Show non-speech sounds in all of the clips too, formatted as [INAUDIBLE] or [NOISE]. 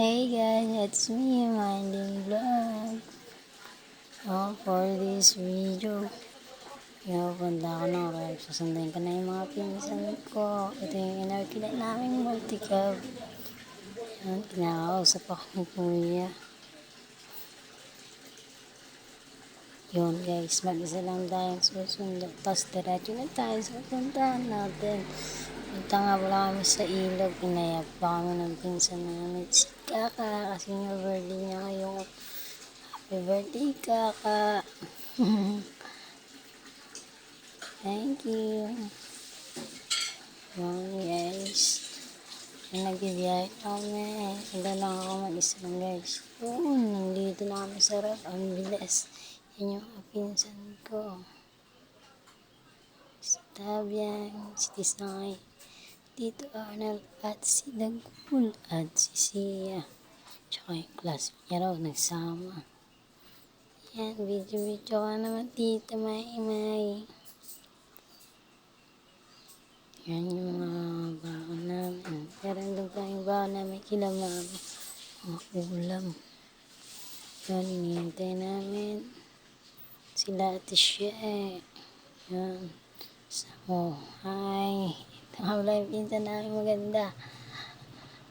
Hey guys, it's me, Minding Vlog. Oh, for this video, Pinapunta ako na kaya susunduin ko na yung mga pinsan ko. Ito yung inarkila namin multicab. Yan, kinakausap ako ni Kuya. Yun guys, mag-isa lang tayong susundo. Tapos diretso na tayo sa puntahan natin. Punta nga pala kami sa ilog. Inayak pa kami ng pinsan namin. Si Kaka, kasi nga birthday niya ngayon. Happy birthday, Kaka. [LAUGHS] Thank you. Yun guys. Nagbibiyahe kami. Wala lang ako mag-isa lang guys. Yun, nandito na kami sa road. Ang bilis. Yan yung pinsan ko. Si Tabiang, si Tisay, Tito Arnold, at si Dagul, at si Sia. Tsaka yung class niya raw, nagsama. Yan, video-video ka naman, Tita May May. Yan yung mga baon namin. Doon pa yung baon namin kila mama. Mga ulam. Yan, inihintay namin. Sila ate siya eh. Yan. So, hi. Pala yung pinsan namin maganda.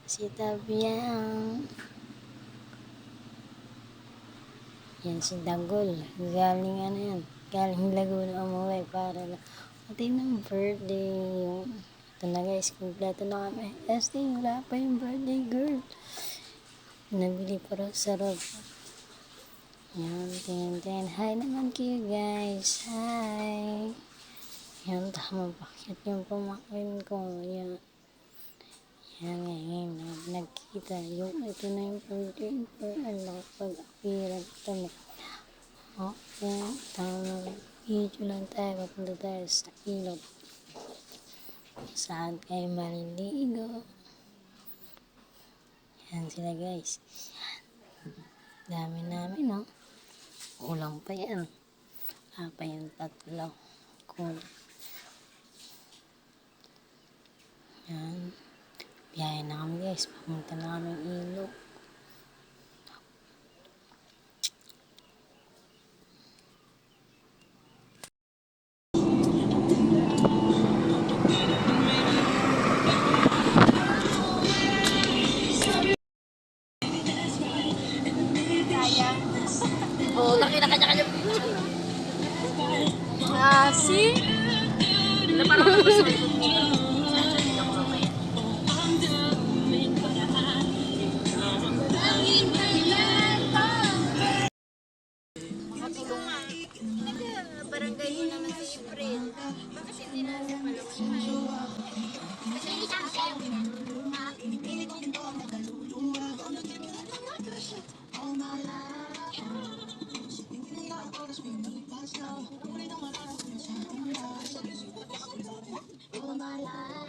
Si Tabiang. Yan si Dagol. Galing ano yan. Galing Laguna umuwi para lang. Pati ng birthday. Yung, ito na guys, kumpleto na kami. ST, wala pa yung birthday girl. Nabili pa raw sa road. Yan, tin, tin. Hi naman kayo guys. Hi. Yan, tama bakit yung pamakin ko. Yan. Yan, ngayon, nagkita. Yung, ito na yung birthday girl. Ano, pag-apiran. Ito na. Okay, tama. Video lang tayo. Papunta tayo sa ilog. Saan kayo maliligo? Yan sila guys. Yan. Dami namin, no? Kulang pa yan. Ah, pa yung tatlo. Kulang. Yan. Biyahe na kami guys. Papunta na kami na kanya-kanya. Ah, see? Na parang gusto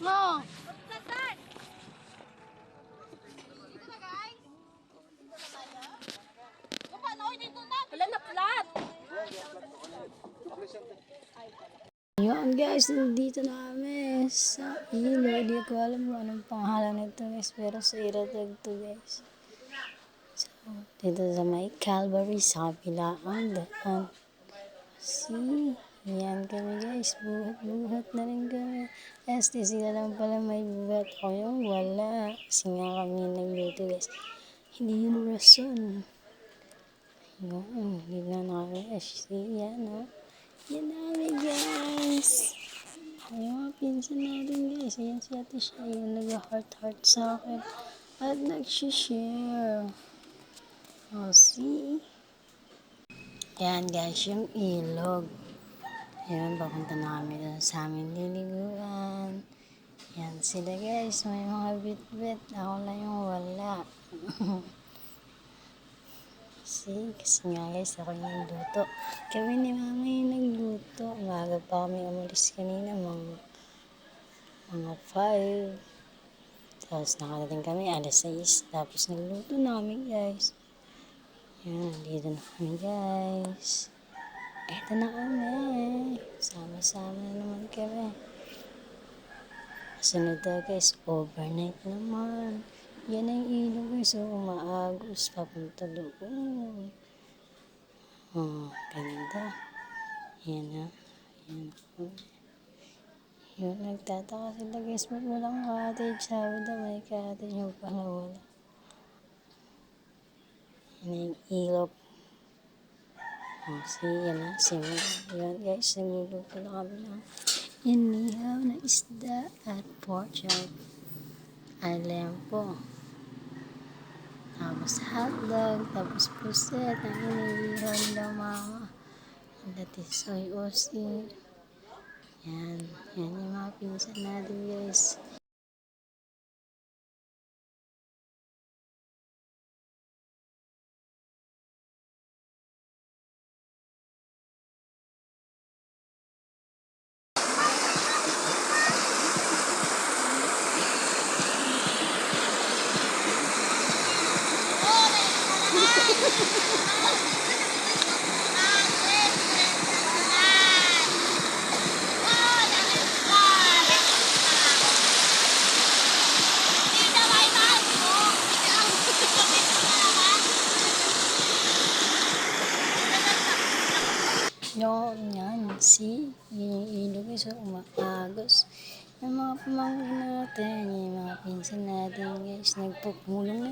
No. Wala na flat. Yun guys, nandito na kami sa ilog. Hindi ko alam kung anong pangalan nito guys. Pero sa Iratag to guys. So, dito sa may Calvary sa kabilaan daan. See? Yan kami guys. Buhat-buhat na rin kami. ST sila lang pala may buhat. O yung wala. Kasi nga kami nagluto guys. Hindi yun rason. Yun. Hindi na namin ST. Yan o. Yan namin guys. Ay, yung mga pinsan natin guys. Ayan si ate siya. Yung nag-heart-heart sa akin. At nag-share. Oh, see? Yan guys, yung ilog. Yan, papunta na kami doon sa aming liliguan. Yan sila guys, may mga bit-bit. Ako lang yung wala. [LAUGHS] Kasi, kasi nga guys, ako yung nagluto. Kami ni mama yung nagluto. Umaga pa kami umalis kanina, mga, mga 5. Tapos nakarating kami, alas 6. Tapos nagluto na kami guys. Yan, dito na kami guys. Eto na kami. Sama-sama na naman kami. Sunod na guys, overnight naman. Yan ang ilog guys, so umaagos papunta doon. Oh, ganda. Yan na. Yan na. Yun, nagtataka sila guys, ba't walang cottage? Sabi daw may cottage, yung pala wala. Yan yung ilog. Oh, si, yan na, si Yan guys, nagluluto na kami ng inihaw na isda at pork chop. Alempo. Tapos hotdog, tapos puset, ang inihaw nila mama. And that is soy osi. Yan, yan yung mga pinsan natin guys. Yan, see? Yun yung ilog guys, so umaagos. Yung mga pamangkin natin, yung mga pinsan natin guys, nagpupulong na